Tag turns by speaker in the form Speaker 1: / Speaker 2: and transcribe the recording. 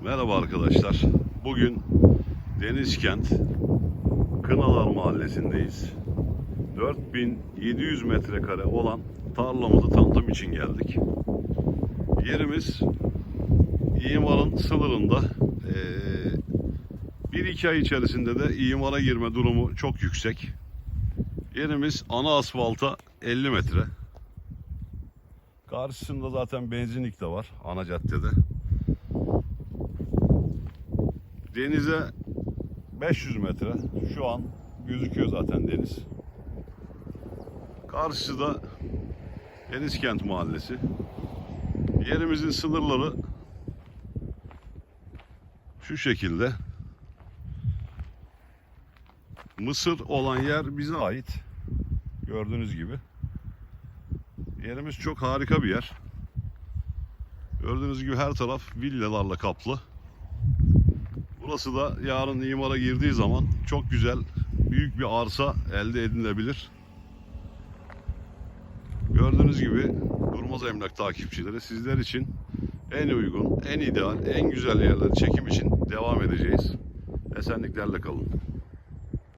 Speaker 1: Merhaba arkadaşlar. Bugün Denizkent Kınalar Mahallesi'ndeyiz. 4700 metrekare olan tarlamızı tanıtım için geldik. Yerimiz imarın sınırında. Ee, bir iki ay içerisinde de imara girme durumu çok yüksek. Yerimiz ana asfalta 50 metre. Karşısında zaten benzinlik de var ana caddede. Denize 500 metre. Şu an gözüküyor zaten deniz. Karşıda Denizkent Mahallesi. Yerimizin sınırları şu şekilde. Mısır olan yer bize ait. Gördüğünüz gibi. Yerimiz çok harika bir yer. Gördüğünüz gibi her taraf villalarla kaplı. Burası da yarın imara girdiği zaman çok güzel büyük bir arsa elde edilebilir. Gördüğünüz gibi Durmaz Emlak takipçileri sizler için en uygun, en ideal, en güzel yerleri çekim için devam edeceğiz. Esenliklerle kalın.